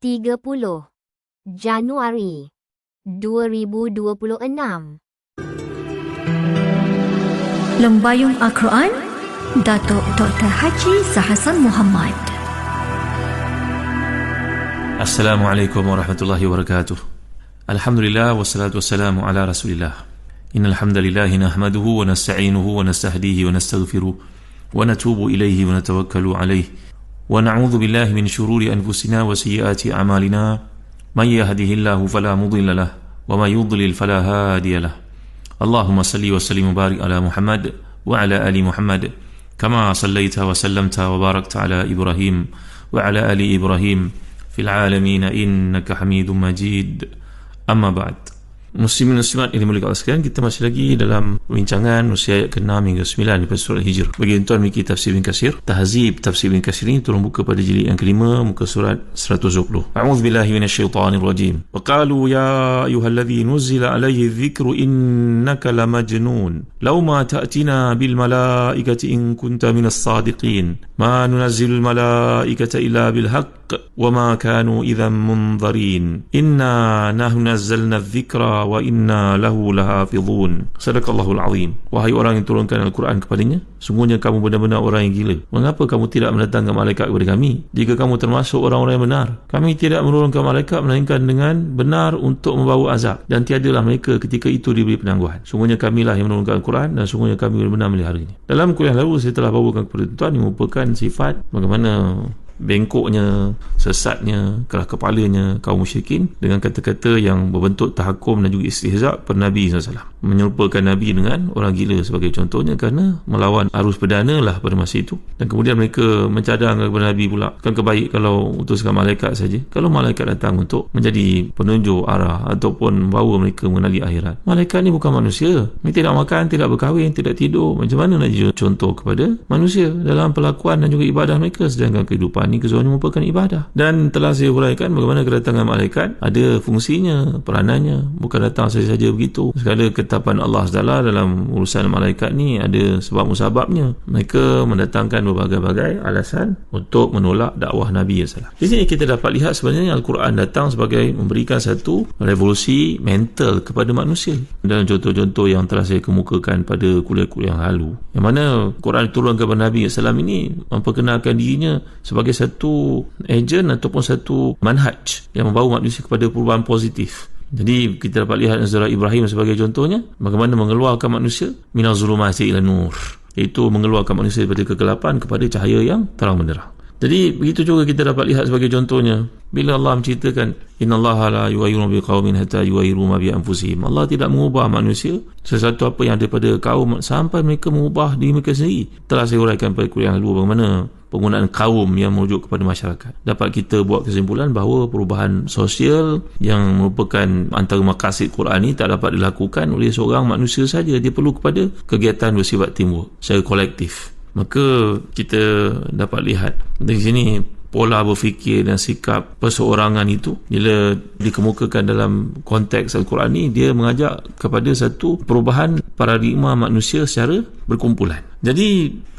30 Januari 2026 Lembayung Al-Quran Datuk Dr. Haji Zahasan Muhammad Assalamualaikum warahmatullahi wabarakatuh. Alhamdulillah wassalatu wassalamu ala Rasulillah. Innal hamdalillah nahmaduhu wa nasta'inuhu wa nastahdihi wa nastaghfiruh wa natubu ilayhi wa natawakkalu alayhi ونعوذ بالله من شرور أنفسنا وسيئات أعمالنا. من يهده الله فلا مضل له وما يضلل فلا هادي له. اللهم صل وسلم وبارك على محمد وعلى آل محمد كما صليت وسلمت وباركت على إبراهيم وعلى آل إبراهيم في العالمين إنك حميد مجيد. أما بعد. Muslimin Muslimat yang dimulakan sekalian kita masih lagi dalam perbincangan usia ayat ke-6 hingga 9 daripada surat hijr bagi tuan memiliki tafsir bin kasir tahzib tafsir bin kasir ini tolong buka pada jilid yang kelima muka surat 120 A'udzu billahi minas syaitanir rajim. Waqalu ya ayuhalladhi nuzila alayhi dhikru innaka lamajnun. Lau ma ta'tina bil malaikati in kunta minas sadiqin. Ma nunazil malaikata illa bil haq وما كانوا إذا Inna إنا نحن نزلنا الذكر wa inna lahu lahafizun. Sadaqallahul azim. Wahai orang yang turunkan Al-Quran kepadanya sungguhnya kamu benar-benar orang yang gila. Mengapa kamu tidak mendatangkan malaikat kepada kami? Jika kamu termasuk orang-orang yang benar kami tidak menurunkan malaikat melainkan dengan benar untuk membawa azab. Dan tiadalah mereka ketika itu diberi penangguhan. Sungguhnya kamilah yang menurunkan Al-Quran dan sungguhnya kami benar-benar melihara ini. Dalam kuliah lalu saya telah bawakan kepada tuan yang merupakan sifat bagaimana bengkoknya, sesatnya, kelah kepalanya kaum musyrikin dengan kata-kata yang berbentuk tahakum dan juga istihza pada Nabi SAW. Menyerupakan Nabi dengan orang gila sebagai contohnya kerana melawan arus perdana lah pada masa itu. Dan kemudian mereka mencadang kepada Nabi pula. Kan kebaik kalau utuskan malaikat saja. Kalau malaikat datang untuk menjadi penunjuk arah ataupun membawa mereka mengenali akhirat. Malaikat ni bukan manusia. Mereka tidak makan, tidak berkahwin, tidak tidur. Macam mana nak contoh kepada manusia dalam pelakuan dan juga ibadah mereka sedangkan kehidupan ini keseluruhannya merupakan ibadah. Dan telah saya uraikan bagaimana kedatangan malaikat. Ada fungsinya peranannya. Bukan datang saja-saja begitu. Segala ketetapan Allah SWT dalam urusan malaikat ni ada sebab musababnya mereka mendatangkan berbagai-bagai alasan untuk menolak dakwah Nabi SAW di sini kita dapat lihat sebenarnya Al-Quran datang sebagai memberikan satu revolusi mental kepada manusia. Dalam contoh-contoh yang telah saya kemukakan pada kuliah-kuliah yang lalu. Yang mana Quran diturunkan kepada Nabi SAW ini memperkenalkan dirinya sebagai satu agent ataupun satu manhaj yang membawa manusia kepada perubahan positif. Jadi kita dapat lihat Nazara Ibrahim sebagai contohnya bagaimana mengeluarkan manusia minal zulumati ila nur iaitu mengeluarkan manusia daripada kegelapan kepada cahaya yang terang benderang. Jadi begitu juga kita dapat lihat sebagai contohnya bila Allah menceritakan innallaha la yughayyiru bi hatta yughayyiru ma bi anfusihim. Allah tidak mengubah manusia sesuatu apa yang ada pada kaum sampai mereka mengubah diri mereka sendiri. Telah saya uraikan pada kuliah lalu bagaimana penggunaan kaum yang merujuk kepada masyarakat. Dapat kita buat kesimpulan bahawa perubahan sosial yang merupakan antara maqasid Quran ini tak dapat dilakukan oleh seorang manusia saja. Dia perlu kepada kegiatan bersifat timbul secara kolektif maka kita dapat lihat dari sini pola berfikir dan sikap perseorangan itu bila dikemukakan dalam konteks Al-Quran ini dia mengajak kepada satu perubahan paradigma manusia secara berkumpulan jadi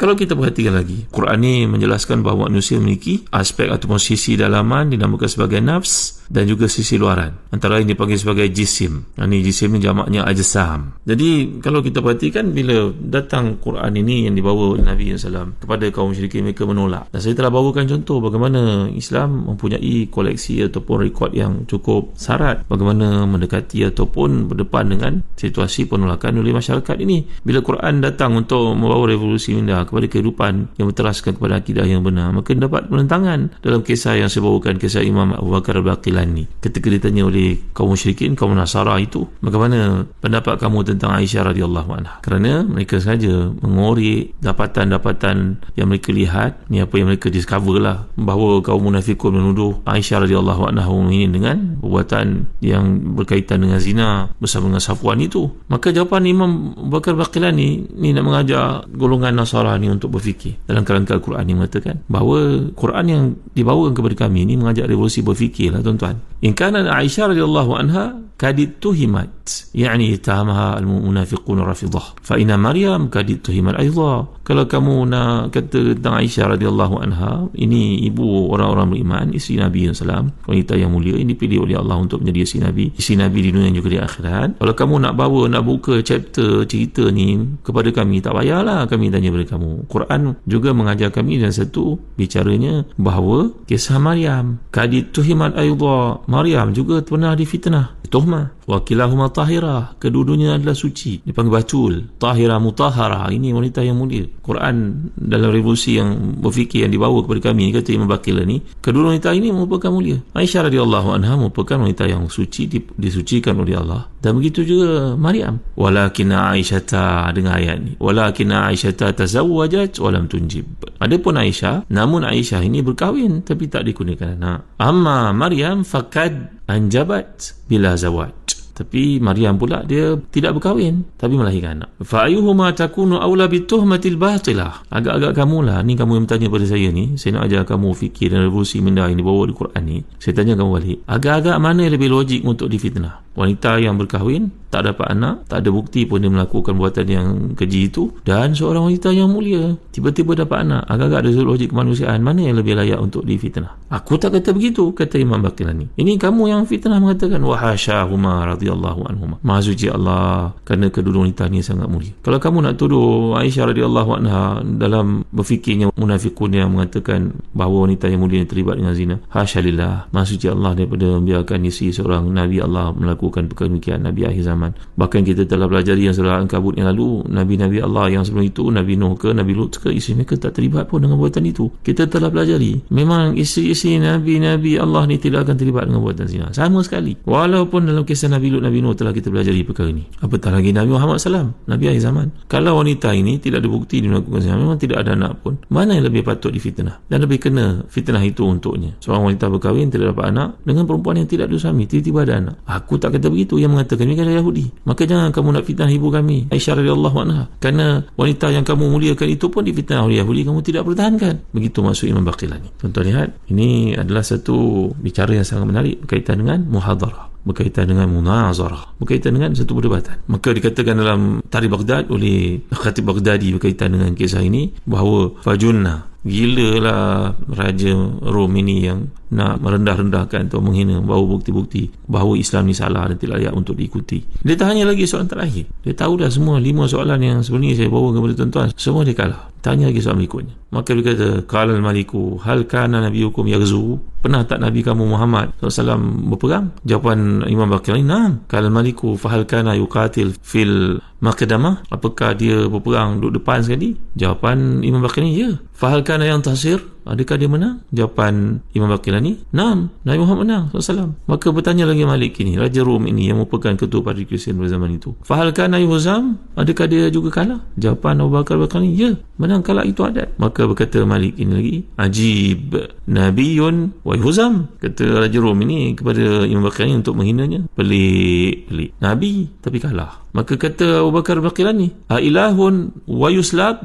kalau kita perhatikan lagi Quran ini menjelaskan bahawa manusia memiliki aspek ataupun sisi dalaman dinamakan sebagai nafs dan juga sisi luaran. Antara lain dipanggil sebagai jisim. Ini jisim ini jamaknya ajsam. Jadi kalau kita perhatikan bila datang Quran ini yang dibawa oleh Nabi SAW kepada kaum musyrikin mereka menolak. Dan saya telah bawakan contoh bagaimana Islam mempunyai koleksi ataupun rekod yang cukup syarat bagaimana mendekati ataupun berdepan dengan situasi penolakan oleh masyarakat ini. Bila Quran datang untuk membawa revolusi indah kepada kehidupan yang berteraskan kepada akidah yang benar maka dapat penentangan dalam kisah yang saya bawakan kisah Imam Abu Bakar Al-Baqilani ketika ditanya oleh kaum musyrikin kaum Nasara itu bagaimana pendapat kamu tentang Aisyah radhiyallahu anha? Kerana mereka saja mengorek dapatan-dapatan yang mereka lihat ni apa yang mereka discover lah bahawa kaum munafikun menuduh Aisyah radhiyallahu anha ini dengan perbuatan yang berkaitan dengan zina bersama dengan Safwan itu. Maka jawapan Imam Abu Bakar Baqilani ni nak mengajar golongan Nasara ni untuk berfikir dalam kerangka Al-Quran ni mengatakan bahawa Quran yang dibawakan kepada kami ni mengajak revolusi berfikir lah tuan-tuan. In kana Aisyah radhiyallahu anha kadit tuhimat yani tamaha al-munafiqun rafidah fa inna Maryam kadit tuhimat aidha kalau kamu nak kata tentang Aisyah radhiyallahu anha ini ibu orang-orang beriman isteri Nabi SAW wanita yang mulia ini dipilih oleh Allah untuk menjadi isteri Nabi isteri Nabi di dunia juga di akhirat. Kalau kamu nak bawa nak buka chapter cerita ni kepada kami tak payahlah kami tanya kepada kamu. Quran juga mengajar kami dan satu bicaranya bahawa kisah Maryam kadit tuhimat ayudha Maryam juga pernah difitnah. Tuhmah wakilahuma tahirah kedua-duanya adalah suci. Dipanggil batul tahirah mutahara. Ini wanita yang mulia. Quran dalam revolusi yang berfikir yang dibawa kepada kami kata Imam Bakil ni kedua wanita ini merupakan mulia. Aisyah radhiyallahu anha merupakan wanita yang suci disucikan oleh Allah. Dan begitu juga Maryam. Walakin Aisyah dengan ayat ni. Walakin Aisyah ta tazawwajat walam tunjib. Adapun Aisyah namun Aisyah ini berkahwin tapi tak dikurniakan anak. Amma Maryam fakad anjabat bila zawaj tapi Maryam pula dia tidak berkahwin tapi melahirkan anak. Fa ayyuhuma takunu aula bituhmatil batilah. Agak-agak kamulah. Ni kamu yang bertanya pada saya ni. Saya nak ajar kamu fikir dan revolusi minda yang dibawa di Quran ni. Saya tanya kamu balik. Agak-agak mana yang lebih logik untuk difitnah? Wanita yang berkahwin tak dapat anak tak ada bukti pun dia melakukan buatan yang keji itu dan seorang wanita yang mulia tiba-tiba dapat anak. Agak-agak ada logik kemanusiaan. Mana yang lebih layak untuk difitnah? Aku tak kata begitu kata Imam Bakilani. Ini kamu yang fitnah mengatakan wahasyahuma radhiyallahu anhuma. Maha suci Allah kerana kedua wanita ini sangat mulia. Kalau kamu nak tuduh Aisyah radhiyallahu anha dalam berfikirnya munafikun yang mengatakan bahawa wanita yang mulia terlibat dengan zina hasyalillah maha suci Allah daripada membiarkan isi seorang Nabi Allah melakukan perkara demikian Nabi akhir zaman. Bahkan kita telah belajar yang surah Al-Kabut yang lalu Nabi-Nabi Allah yang sebelum itu Nabi Nuh ke Nabi Lut ke isteri mereka tak terlibat pun dengan buatan itu. Kita telah pelajari memang isteri-isteri Nabi-Nabi Allah ni tidak akan terlibat dengan buatan zina. Sama sekali. Walaupun dalam kisah Nabi Lut Nabi Nuh telah kita pelajari perkara ini. Apatah lagi Nabi Muhammad SAW Nabi akhir zaman. Kalau wanita ini tidak ada bukti dia melakukan zina memang tidak ada anak pun mana yang lebih patut difitnah? Dan lebih kena fitnah itu untuknya. Seorang wanita berkahwin tidak dapat anak dengan perempuan yang tidak suami tiba-tiba ada anak. Aku tak kata begitu yang mengatakan mereka adalah Yahudi. Maka jangan kamu nak fitnah ibu kami Aisyah radhiyallahu anha. Kerana wanita yang kamu muliakan itu pun difitnah oleh Yahudi kamu tidak pertahankan. Begitu maksud Imam Baqilani tuan-tuan lihat ini adalah satu bicara yang sangat menarik berkaitan dengan muhadarah berkaitan dengan munazarah berkaitan dengan satu perdebatan. Maka dikatakan dalam Tarikh Baghdad oleh Khatib Baghdadi berkaitan dengan kisah ini bahawa fajunna gila lah Raja Rom ini yang nak merendah-rendahkan atau menghina bahawa bukti-bukti bahawa Islam ni salah dan tidak layak untuk diikuti. Dia tanya lagi soalan terakhir. Dia tahu dah semua lima soalan yang sebenarnya saya bawa kepada tuan-tuan semua dia kalah. Tanya lagi soalan berikutnya. Maka dia kata qala al-maliku hal kana nabiyukum yaghzu? Pernah tak nabi kamu Muhammad SAW berperang? Jawapan Imam Bakir ini nam qala al-maliku fahal kana yuqatil fil maqdamah? Apakah dia berperang duduk depan sekali? Jawapan Imam Bakir ini ya. Fahal kana yang tasir Adakah dia menang? Jawapan Imam Bakir ni, Naam, Nabi Muhammad menang SAW. Maka bertanya lagi Malik ini, Raja Rom ini yang merupakan ketua Parti Kristian pada zaman itu. Fahalkan Nabi Huzam? Adakah dia juga kalah? Jawapan Abu Bakar Bakar ni, ya, menang kalah itu adat. Maka berkata Malik ini lagi, Ajib Nabiyun wa Huzam. Kata Raja Rom ini kepada Imam Bakir ni untuk menghinanya. Pelik, pelik. Nabi, tapi kalah. Maka kata Abu Bakar Bakir ni, wa Yuslab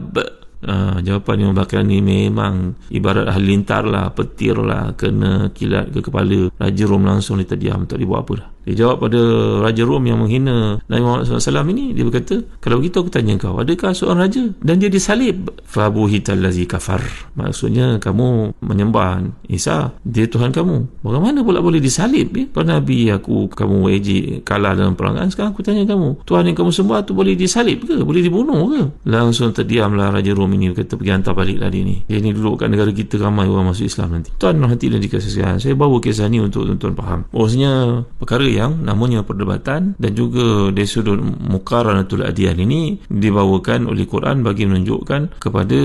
Uh, jawapan yang bakal ni memang ibarat ahli lintar lah, petir lah, kena kilat ke kepala Raja Rom langsung dia terdiam, tak dia buat apa dah. Dia jawab pada Raja Rom yang menghina Nabi Muhammad SAW ini, dia berkata, kalau begitu aku tanya kau, adakah seorang raja? Dan dia disalib. Fabuhital lazi kafar. Maksudnya, kamu menyembah Isa, dia Tuhan kamu. Bagaimana pula boleh disalib? Ya? Kalau Nabi aku, kamu wajib kalah dalam perangan, sekarang aku tanya kamu, Tuhan yang kamu sembah tu boleh disalib ke? Boleh dibunuh ke? Langsung terdiamlah Raja Rom ini kata pergi hantar balik lah dia ni. Dia ni duduk kat negara kita ramai orang masuk Islam nanti. Tuan hati dan dikasihkan saya bawa kisah ni untuk tuan-tuan faham. Bahawasanya perkara yang namanya perdebatan dan juga dari sudut mukaranatul adiyan ini dibawakan oleh Quran bagi menunjukkan kepada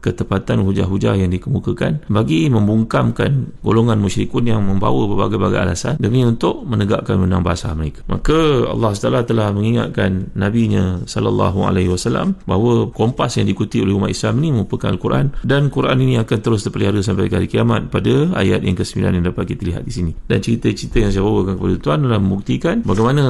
ketepatan hujah-hujah yang dikemukakan bagi membungkamkan golongan musyrikun yang membawa berbagai-bagai alasan demi untuk menegakkan menang bahasa mereka. Maka Allah SWT telah mengingatkan nabinya wasallam bahawa kompas yang diikuti oleh umat Islam ini merupakan Al-Quran dan Quran ini akan terus terpelihara sampai hari kiamat pada ayat yang ke-9 yang dapat kita lihat di sini. Dan cerita-cerita yang saya bawakan kepada tuan adalah membuktikan bagaimana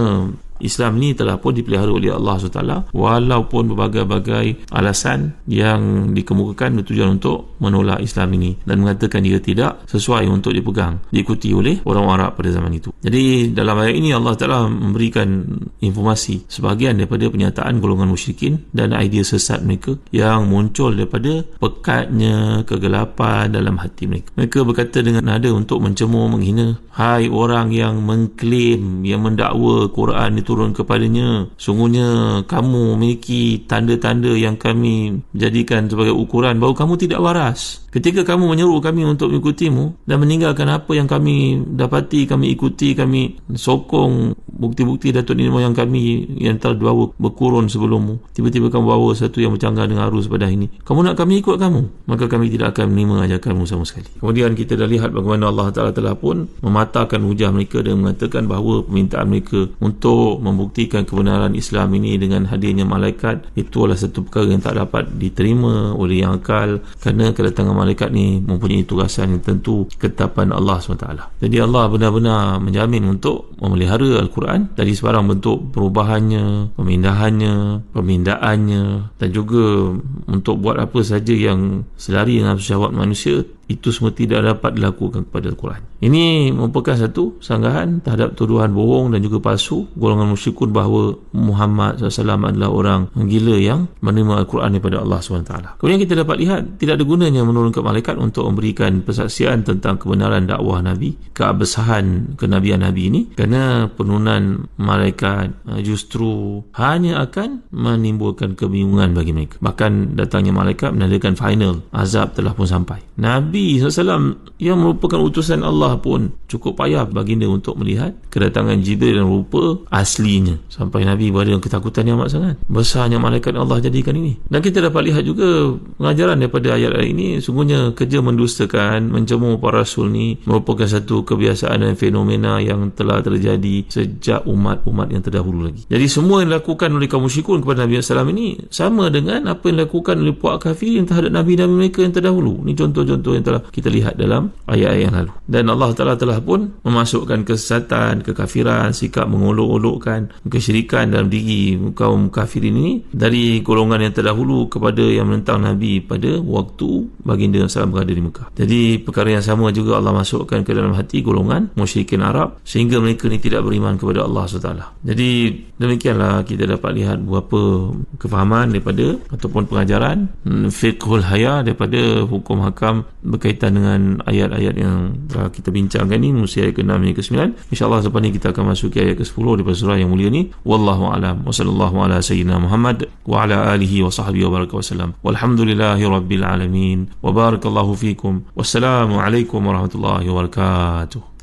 Islam ni telah pun dipelihara oleh Allah SWT walaupun berbagai-bagai alasan yang dikemukakan bertujuan untuk menolak Islam ini dan mengatakan jika tidak sesuai untuk dipegang diikuti oleh orang Arab pada zaman itu. Jadi dalam ayat ini Allah telah memberikan informasi sebahagian daripada pernyataan golongan musyrikin dan idea sesat mereka yang muncul daripada pekatnya kegelapan dalam hati mereka. Mereka berkata dengan nada untuk mencemur menghina. Hai orang yang mengklaim yang mendakwa Quran diturun kepadanya. Sungguhnya kamu memiliki tanda-tanda yang kami jadikan sebagai ukuran bahawa kamu tidak waras. Ketika kamu menyeru kami untuk mengikutimu dan meninggalkan apa yang kami dapati kami ikuti kami sokong bukti-bukti Datuk Nenek Moyang kami yang telah bawa berkurun sebelummu tiba-tiba kamu bawa satu yang bercanggah dengan arus pada ini. Kamu nak kami ikut kamu maka kami tidak akan menerima ajakanmu sama sekali. Kemudian kita dah lihat bagaimana Allah Ta'ala telah pun mematahkan hujah mereka dan mengatakan bahawa permintaan mereka untuk membuktikan kebenaran Islam ini dengan hadirnya malaikat itu adalah satu perkara yang tak dapat diterima oleh yang akal kerana kedatangan malaikat ni mempunyai tugasan yang tentu ketetapan Allah SWT. Jadi Allah benar-benar menjamin untuk memelihara Al-Quran dari sebarang bentuk perubahannya pemindahannya pemindaannya dan juga untuk buat apa saja yang selari dengan syahwat manusia itu semua tidak dapat dilakukan kepada Al-Quran. Ini merupakan satu sanggahan terhadap tuduhan bohong dan juga palsu golongan musyrikun bahawa Muhammad SAW adalah orang gila yang menerima Al-Quran daripada Allah SWT. Kemudian kita dapat lihat tidak ada gunanya menurunkan malaikat untuk memberikan persaksian tentang kebenaran dakwah Nabi, keabsahan kenabian Nabi ini kerana penurunan malaikat uh, justru hanya akan menimbulkan kebingungan bagi mereka. Bahkan datangnya malaikat menandakan final azab telah pun sampai. Nabi Nabi SAW yang merupakan utusan Allah pun cukup payah baginda untuk melihat kedatangan Jibril dan rupa aslinya. Sampai Nabi berada dalam ketakutan yang amat sangat. Besarnya malaikat Allah jadikan ini. Dan kita dapat lihat juga pengajaran daripada ayat-ayat ini sungguhnya kerja mendustakan mencemur para rasul ni merupakan satu kebiasaan dan fenomena yang telah terjadi sejak umat-umat yang terdahulu lagi. Jadi semua yang dilakukan oleh kaum musyrikun kepada Nabi SAW ini sama dengan apa yang dilakukan oleh puak kafirin terhadap Nabi-Nabi mereka yang terdahulu. Ini contoh-contoh yang telah kita lihat dalam ayat-ayat yang lalu. Dan Allah Ta'ala telah pun memasukkan kesesatan, kekafiran sikap mengolok-olokkan kesyirikan dalam diri kaum kafir ini dari golongan yang terdahulu kepada yang menentang Nabi pada waktu baginda SAW berada di Mekah. Jadi perkara yang sama juga Allah masukkan ke dalam hati golongan musyrikin Arab sehingga mereka ni tidak beriman kepada Allah SWT jadi demikianlah kita dapat lihat beberapa kefahaman daripada ataupun pengajaran hmm, fiqhul haya daripada hukum hakam berkaitan dengan ayat-ayat yang telah kita bincangkan ni musi ayat ke-6 hingga ke-9 insyaAllah selepas ni kita akan masuk ke ayat ke-10 daripada surah yang mulia ni. Wallahu alam. Wa sallallahu ala sayyidina Muhammad wa ala alihi wa sahbihi wa baraka wa salam walhamdulillahi rabbil alamin. Wa barakallahu fikum. Wassalamu alaikum warahmatullahi wabarakatuh